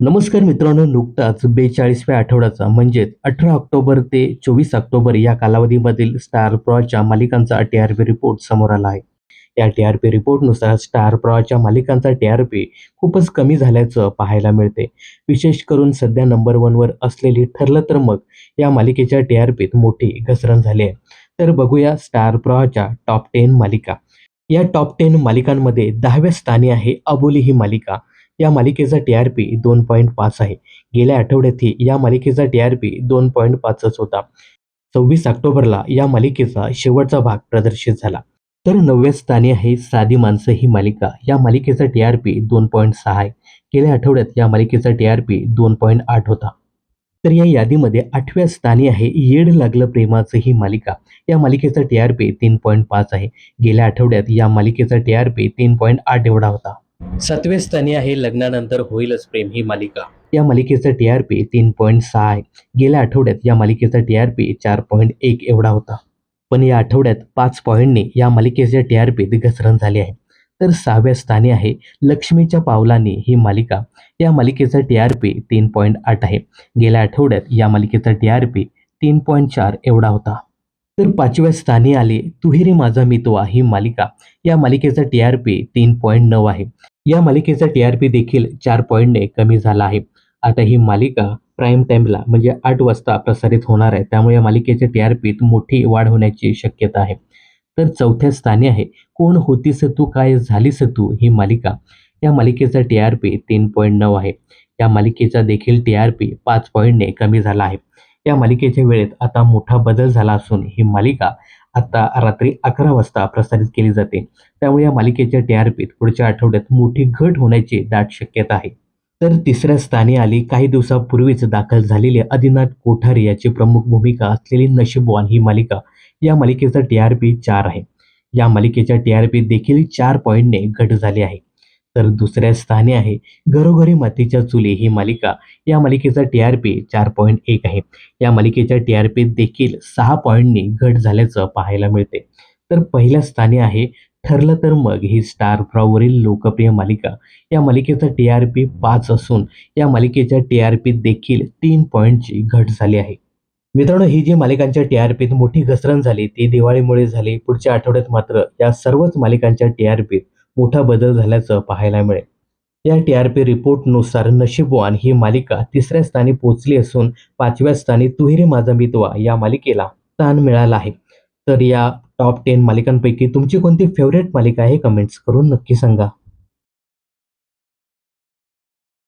नमस्कार मित्रांनो नुकताच बेचाळीसव्या आठवड्याचा म्हणजेच अठरा ऑक्टोबर ते चोवीस ऑक्टोबर या कालावधीमधील स्टार प्रॉच्या मालिकांचा टी आर पी रिपोर्ट समोर आला आहे. या टी आर पी रिपोर्टनुसार स्टार प्रॉच्या मालिकांचा टी आर पी खूपच कमी झाल्याचं पाहायला मिळते. विशेष करून सध्या नंबर वनवर असलेली ठरलं तर मग या मालिकेच्या टी आर पीत मोठी घसरण झाली आहे. तर बघूया स्टार प्रॉच्या टॉप टेन मालिका. या टॉप टेन मालिकांमध्ये दहाव्या स्थानी आहे अबोली ही मालिका. या मालिकेचा टी आर पी दोन पॉईंट पाच आहे. गेल्या आठवड्यातही या मालिकेचा टी आर पी दोन पॉईंट पाचच होता. सव्वीस ऑक्टोबरला या मालिकेचा शेवटचा भाग प्रदर्शित झाला. तर नवव्या स्थानी आहे साधी माणसं ही मालिका. या मालिकेचा टी आर पी दोन पॉईंट सहा आहे. गेल्या आठवड्यात या मालिकेचा टी आर पी दोन पॉईंट आठ होता. तर या यादीमध्ये आठव्या स्थानी आहे येड लागलं प्रेमाचं ही मालिका. या मालिकेचा टी आर पी तीन पॉईंट पाच आहे. गेल्या आठवड्यात या मालिकेचा टी आर पी तीन पॉईंट आठ एवढा होता. सत्वे स्थानी आहे लग्नानंतर होईलच प्रेम ही मालिका. या मालिकेचा टी आर पी तीन पॉईंट सहा आहे. गेल्या आठवड्यात या मालिकेचा टी आर पी चार पॉईंट एक एवढा होता. पण या आठवड्यात पाच पॉईंटने या मालिकेच्या टी आर पीत घसरण झाली आहे. तर सहाव्या स्थानी आहे लक्ष्मीच्या पावलांनी ही मालिका. या मालिकेचा टी आर पी तीन पॉईंट आठ आहे. गेल्या आठवड्यात या मालिकेचा टी आर पी तीन पॉईंट चार एवढा होता. तर पाचव्या स्थानी आले. तुहेरी माझा मितवा ही मालिका. या मालिकेचा टी आर पी तीन पॉईंट नऊ आहे. या मालिकेचा टी आर पी देखील चार पॉईंटने कमी झाला आहे. आता ही मालिका प्राईम टाईमला म्हणजे आठ वाजता प्रसारित होणार आहे. त्यामुळे या मालिकेच्या टी आर पीत मोठी वाढ होण्याची शक्यता आहे. तर चौथ्या स्थानी आहे. कोण होतीस तू? काय झालीस तू? ही मालिका. या मालिकेचा टी आर पी तीन पॉईंट नऊ आहे. या मालिकेचा देखील टी आर पी पाच पॉईंटने कमी झाला आहे. या मालिकेच्या वेळेत आता मोठा बदल झाला असून ही मालिका आता रात्री अकरा वाजता प्रसारित केली जाते. त्यामुळे या मालिकेच्या टी आर पीत पुढच्या आठवड्यात मोठी घट होण्याची दाट शक्यता आहे. तर तिसऱ्या स्थानी आली काही दिवसापूर्वीच दाखल झालेली आदिनाथ कोठारी याची प्रमुख भूमिका असलेली नशीबवान ही मालिका या मालिकेचा टी आर पी चार आहे. या मालिकेच्या टी आर पी देखील चार पॉईंटने घट झाली आहे. तर दुसऱ्या स्थानी आहे घरोघरी मातीच्या चुली ही मालिका. या मालिकेचा टी आर पी चार पॉईंट एक आहे. या मालिकेच्या टी आर पीत देखील सहा पॉईंटनी घट झाल्याचं पाहायला मिळते. तर पहिल्या स्थानी आहे ठरलं तर मग ही स्टार प्रॉवरील लोकप्रिय मालिका. या मालिकेचा टी आर पी पाच असून या मालिकेच्या टी आर पीत देखील तीन पॉईंटची घट झाली आहे. मित्रांनो ही जी मालिकांच्या टी आर पीत मोठी घसरण झाली ती दिवाळीमुळे झाली. पुढच्या आठवड्यात मात्र या सर्वच मालिकांच्या टी आर पीत मोठा बदल झाल्याचं पाहायला मिळेल. या टी आर पी रिपोर्टनुसार नशीबवान ही मालिका तिसऱ्या स्थानी पोहोचली असून पाचव्या स्थानी तुहिरे माझा मितवा या मालिकेला स्थान मिळालं आहे. तर या टॉप टेन मालिकांपैकी तुमची कोणती फेवरेट मालिका आहे? कमेंट्स करून नक्की सांगा.